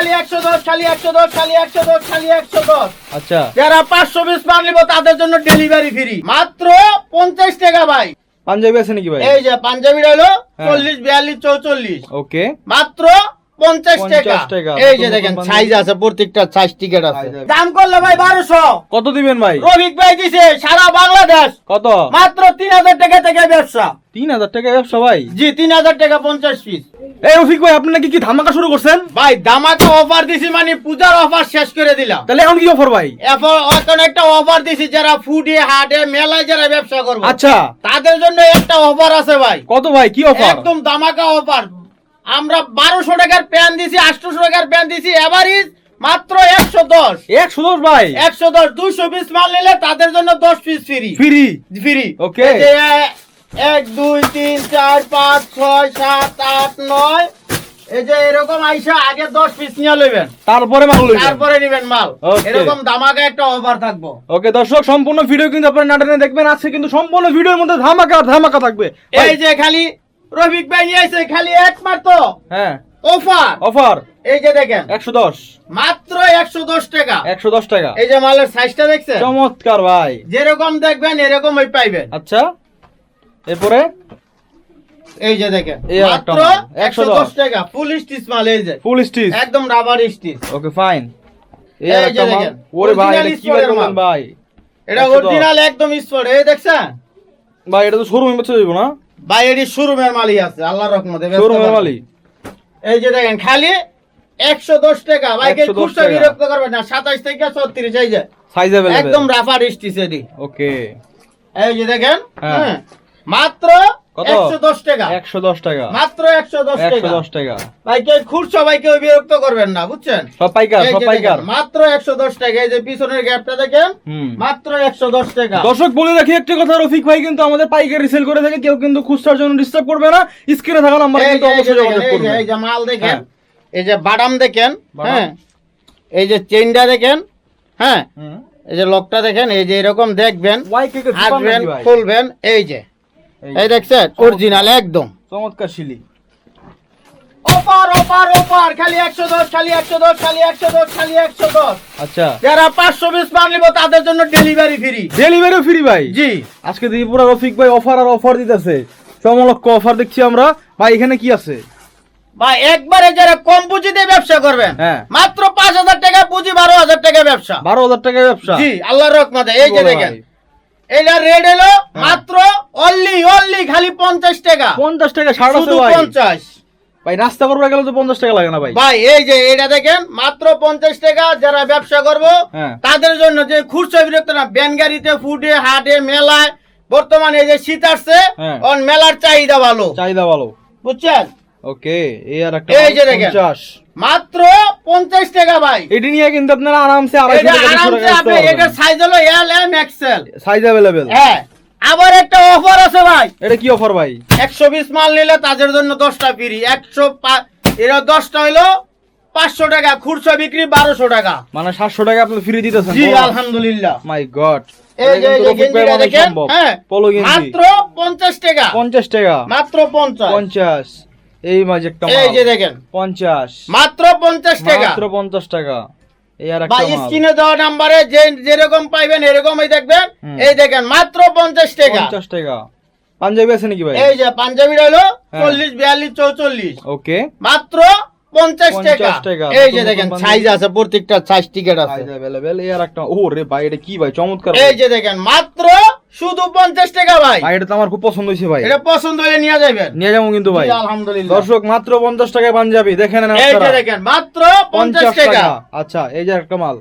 খালি একশো দশ খালি একশো দশ খালি একশো দশ খালি একশো দশ। আচ্ছা। যারা পাঁচশো পিস মাল নিবো তাদের জন্য ডেলিভারি ফ্রি মাত্র পঞ্চাশ টাকা ভাই। পাঞ্জাবি আছে নাকি ভাই? এই যে পাঞ্জাবি হলো হ্যাঁ। চল্লিশ বিয়াল্লিশ চৌচল্লিশ। ওকে মাত্র পঞ্চাশ টাকা। টাকা। এই যে দেখেন সাইজ আছে প্রত্যেকটা সাইজ টিকেট আছে। দাম করলে ভাই বারোশো। কত দিবেন ভাই? রবিক ভাই দিছে সারা বাংলাদেশ। কত? মাত্র তিন হাজার টাকা থেকে ব্যবসা। তিন হাজার টাকা ব্যবসা ভাই? জি তিন হাজার টাকা পঞ্চাশ পিস এই রফিক ভাই আপনি নাকি কি ধামাকা শুরু করছেন? ভাই দামাকা অফার দিছি মানে পূজার অফার শেষ করে দিলাম। তাহলে এখন কি অফার ভাই? এখন এখন একটা অফার দিছি যারা ফুডে হাটে মেলায় যারা ব্যবসা করবে। আচ্ছা। তাদের জন্য একটা অফার আছে ভাই। কত ভাই? কি অফার একদম দামাকা অফার আমরা বারোশো টাকার প্যান দিছি আটশোশো টাকার প্যান দিছি এভারেজ মাত্র একশো দশ। একশো দশ ভাই? একশো দশ দুশো পিস মাল নিলে তাদের জন্য দশ piece free free free okay এক দুই তিন চার পাঁচ ছয় সাত আট নয়। এই যে এরকম আইসা আগে দশ পিস নিয়ে লইবেন। তারপরে মাল লইবেন। তারপরে নিবেন মাল. এরকম দামাকা একটা অফার থাকব। ওকে দর্শক সম্পূর্ণ ভিডিও কিন্তু আপনারা নাটনে দেখবেন। আজকে কিন্তু সম্পূর্ণ ভিডিওর মধ্যে ধামাকা ধামাকা থাকবে। এই যে খালি রফিক ভাই নিয়ে আইছে খালি একমাত্র। হ্যাঁ। অফার। অফার? এই যে দেখেন। একশো দশ। মাত্র একশো দশ টাকা। একশো দশ টাকা। এই যে মালের সাইজটা দেখছেন? চমৎকার ভাই। যেরকম দেখবেন এরকমই পাইবেন। আচ্ছা। এরপরে? এই যে দেখেন। মাত্র একশো 110 দশ। টাকা। ফুল স্টিচ মাল এই যে। ফুল স্টিচ একদম রাবার স্টিচ ওকে ফাইন এই যে একটা মাল। দেখেন, ওরে ভাই এটা কি ভাই এটা অরিজিনাল একদম স্পট এই দেখছেন? ভাই এটা তো শোরুমে বেচে যাব না? ভাই এটি শোরুমের মালিক আছে আল্লাহর রহমতে শোরুমের মালিক মালি এই যে দেখেন খালি একশো দশ টাকা। ভাইকে 110 খুচরা বিরক্ত করবেন না সাতাশ থেকে ছত্রিশ এই যে। সাইজ একদম অ্যাভেলেবল রাফার স্টিচ এটি। ওকে এই যে দেখেন হ্যাঁ। হ্যাঁ, মাত্র কত? একশো দশ টাকা। একশো দশ টাকা। মাত্র একশো দশ একশো টাকা দশ টাকা। ভাইকে বিরক্ত করবেন না বুঝছেন? সব পাইকার সব মাত্র টাকা। এই যে পিছনের গ্যাপটা দেখেন মাত্র একশো দশ টাকা। দর্শক বলে রাখি একটা কথা রফিক ভাই কিন্তু আমাদের পাইকারি সেল করে থাকে কেউ কিন্তু খুচরার জন্য ডিস্টার্ব করবে না। স্ক্রিনে থাকা নাম্বার এই কিন্তু যে- অবশ্যই যোগাযোগ এই মাল দেখেন হ্যাঁ। এই যে বাদাম দেখেন হ্যাঁ। এই যে চেনটা দেখেন হ্যাঁ। এই যে লকটা দেখেন এই যে এরকম দেখবেন আসবেন খুলবেন এই যে। এই দেখছেন অরিজিনাল একদম। চমৎকার শিলি। অফার অফার অফার খালি একশো দশ খালি একশো দশ খালি একশো দশ খালি একশো দশ। আচ্ছা। যারা পাঁচশো পিস মাল নিবো তাদের জন্য ডেলিভারি ফ্রি ডেলিভারিও ফ্রি ভাই? জি। আজকে দেখি পুরো রফিক ভাই অফার আর অফার দিতেছে। চমলক্ষ অফার দেখছি আমরা। ভাই এখানে কি আছে? একবারে যারা কম পুঁজিতে ব্যবসা করবেন হ্যাঁ। মাত্র পাঁচ হাজার টাকা পুঁজি বারো হাজার টাকা ব্যবসা। বারো হাজার টাকা ব্যবসা। জি আল্লাহর রহমতে। এই যে দেখেন ভাই। এটা রেড এলো হ্যাঁ। মাত্র অনলি অনলি খালি পঞ্চাশ টাকা পঞ্চাশ টাকা সাড়ে শুধু পঞ্চাশ ভাই নাস্তা করবে গেলে তো পঞ্চাশ টাকা লাগে না ভাই ভাই এই যে এটা দেখেন মাত্র পঞ্চাশ টাকা যারা ব্যবসা করব হ্যাঁ। তাদের জন্য যে খুচরা বিরক্ত না ব্যান গাড়িতে ফুটে হাটে মেলায় বর্তমানে এই যে শীত আসছে হ্যাঁ। অন মেলার চাহিদা ভালো চাহিদা ভালো বুঝছেন ওকে এই আর একটা এই যে দেখেন। মাত্র পঞ্চাশ টাকা ভাই। এটি নিয়ে কিন্তু আপনারা আরামসে আরামসে আপনি এটা সাইজ হলো L M XL size available হ্যাঁ। আবার একটা অফার আছে ভাই। এটা কি অফার ভাই? একশো বিশ মাল নিলে তাদের জন্য দশটা ফ্রি একশো এরা দশটা হইল পাঁচশো টাকা খুচরা বিক্রি বারোশো টাকা। মানে সাতশো টাকা আপনি ফ্রি দিতেছেন। জি আলহামদুলিল্লাহ। মাই গড হ্যাঁ মাত্র পঞ্চাশ টাকা। পঞ্চাশ টাকা। মাত্র পঞ্চাশ। পঞ্চাশ। এই মাঝে একটা এই যে দেখেন। পঞ্চাশ। মাত্র পঞ্চাশ টাকা। মাত্র পঞ্চাশ টাকা। এই আর একটা মাল। স্ক্রিনে দেওয়া নাম্বারে যে যেরকম পাইবেন এরকমই দেখবেন। এই দেখেন মাত্র পঞ্চাশ টাকা। পঞ্চাশ টাকা। পাঞ্জাবি আছে নাকি ভাই? এই যে পাঞ্জাবির হলো হ্যাঁ। ওকে। মাত্র পঞ্চাশ 50 টাকা। টাকা। এই যে দেখেন সাইজ আছে প্রত্যেকটা সাইজ টিকেট আছে। সাইজ অ্যাভেলেবেল এই আর একটা ও ভাই এটা কি ভাই? চমৎকার এই যে দেখেন মাত্র শুধু পঞ্চাশ টাকা ভাই। এটা তো আমার খুব পছন্দ হয়েছে ভাই। এটা পছন্দ হলে নিয়ে যাবেন নিয়ে যাব কিন্তু ভাই। আলহামদুলিল্লাহ। দর্শক মাত্র পঞ্চাশ টাকায় পাঞ্জাবি। দেখেন দেখেন মাত্র পঞ্চাশ টাকা। আচ্ছা এই যে একটা মাল।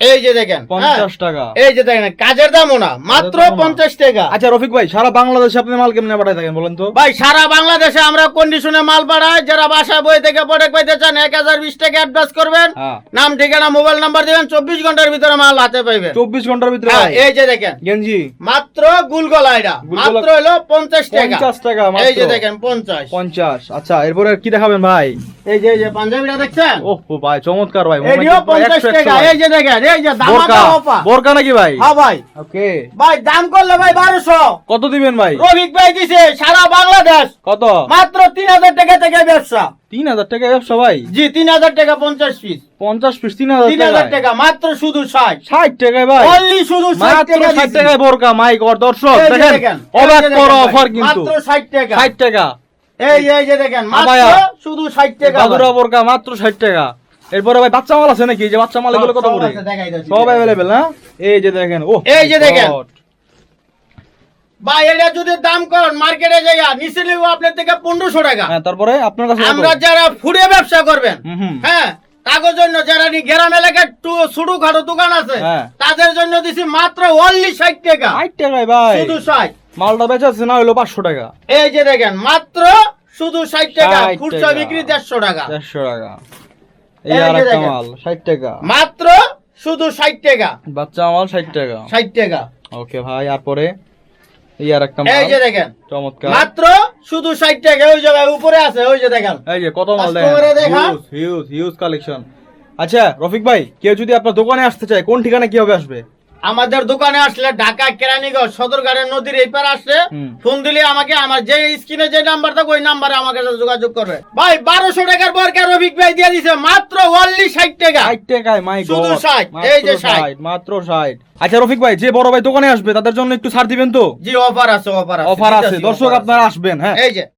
এই যে দেখেন হ্যাঁ। পঞ্চাশ টাকা। এই যে দেখেন কাজের দামও না মাত্র পঞ্চাশ টাকা। আচ্ছা রফিক ভাই সারা বাংলাদেশে আপনি মাল কেমনে থাকেন বলেন তো? ভাই সারা বাংলাদেশে আমরা কন্ডিশনে মাল পাঠাই যারা বাসা বই থেকে প্রোডাক্ট পাইতে চান এক হাজার বিশ টাকা অ্যাডভান্স করবেন। হ্যাঁ। নাম ঠিকানা মোবাইল নাম্বার দিবেন চব্বিশ ঘণ্টার ভিতরে মাল হাতে পাইবেন। চব্বিশ ঘণ্টার ভিতরে হ্যাঁ, এই যে দেখেন গেঞ্জি? মাত্র গুলগলা এটা মাত্র হলো পঞ্চাশ টাকা। পঞ্চাশ টাকা এই যে দেখেন পঞ্চাশ। পঞ্চাশ। আচ্ছা এরপরে কি দেখাবেন ভাই? এই যে এই যে পাঞ্জাবিটা দেখছেন? ওহ ভাই চমৎকার ভাই পঞ্চাশ টাকা এই যে দেখেন এই যে বোরকা। বোরকা নাকি ভাই? হ্যাঁ ভাই। ওকে। ভাই দাম করলে ভাই বারোশো। কত দিবেন ভাই? রবিক ভাই দিছে সারা বাংলাদেশ। কত? মাত্র তিন হাজার টাকা থেকে ব্যবসা। তিন হাজার টাকা ব্যবসা ভাই? জি তিন হাজার টাকা পঞ্চাশ পিস। পঞ্চাশ পিস টাকা মাত্র শুধু ষাট। ষাট টাকায় ভাই? অনলি শুধু ষাট মাত্র টাকা ষাট দিছি। টাকায় বোরকা মাই গড দর্শক এই দেখেন অবাক এই যে করা দেখেন অফার কিন্তু। মাত্র ষাট টাকা। ষাট টাকা। এই এই যে দেখেন মাত্র শুধু ষাট টাকা বাদুরা বোরকা মাত্র ষাট টাকা। এরপরে ভাই বাচ্চা মাল আছে নাকি? এই যে বাচ্চা মাল এগুলো কত করে? সব অ্যাভেলেবেল না? এই যে দেখেন ও এই যে দেখেন। ভাই এটা যদি দাম করেন মার্কেটে যাইয়া নিচে নেব আপনার থেকে পনেরোশো টাকা। হ্যাঁ তারপরে আপনার কাছে আমরা যারা ফুডে ব্যবসা করবেন। হ্যাঁ তাদের জন্য যারা নি গ্রাম এলাকার ছোট খাটো দোকান আছে হ্যাঁ। তাদের জন্য দিছি মাত্র অনলি ষাট টাকা। ষাট টাকায় ভাই। শুধু ষাট। মালটা বেচাচ্ছে না হলো পাঁচশো টাকা। এই যে দেখেন মাত্র শুধু ষাট টাকা 60 খুচরা বিক্রি দেড়শো টাকা। দেড়শো টাকা। এই এই আর একটা মাল ষাট টাকা। মাত্র শুধু ষাট টাকা। বাচ্চা মাল টাকা। ষাট টাকা। ওকে ভাই আর পরে এই আর একটা এই যে দেখেন চমৎকার। মাত্র শুধু ষাট টাকা ওই জায়গায় উপরে আছে ওই যে দেখেন। এই যে কত মাল দেখেন। হিউজ হিউজ হিউজ কালেকশন আচ্ছা রফিক ভাই কেউ যদি আপনার দোকানে আসতে চায় কোন ঠিকানা কীভাবে আসবে? আমাদের দোকানে আসলে ঢাকা কেরানীগঞ্জ সদরঘাটের নদীর এই পার আসলে ফোন দিলে আমাকে আমার যে স্ক্রিনে যে নাম্বার থাকে ওই নাম্বারে আমাকে সাথে যোগাযোগ করবে। ভাই বারোশো টাকার ভাই দিয়ে দিছে মাত্র অনলি ষাট টাকা। ষাট টাকায় মাই শুধু ষাট 60, এই যে 60 মাত্র ষাট। আচ্ছা রফিক ভাই যে বড় ভাই দোকানে আসবে তাদের জন্য একটু ছাড় দিবেন তো? জি অফার আছে অফার আছে। অফার আছে। দর্শক আপনারা আসবেন হ্যাঁ। এই যে।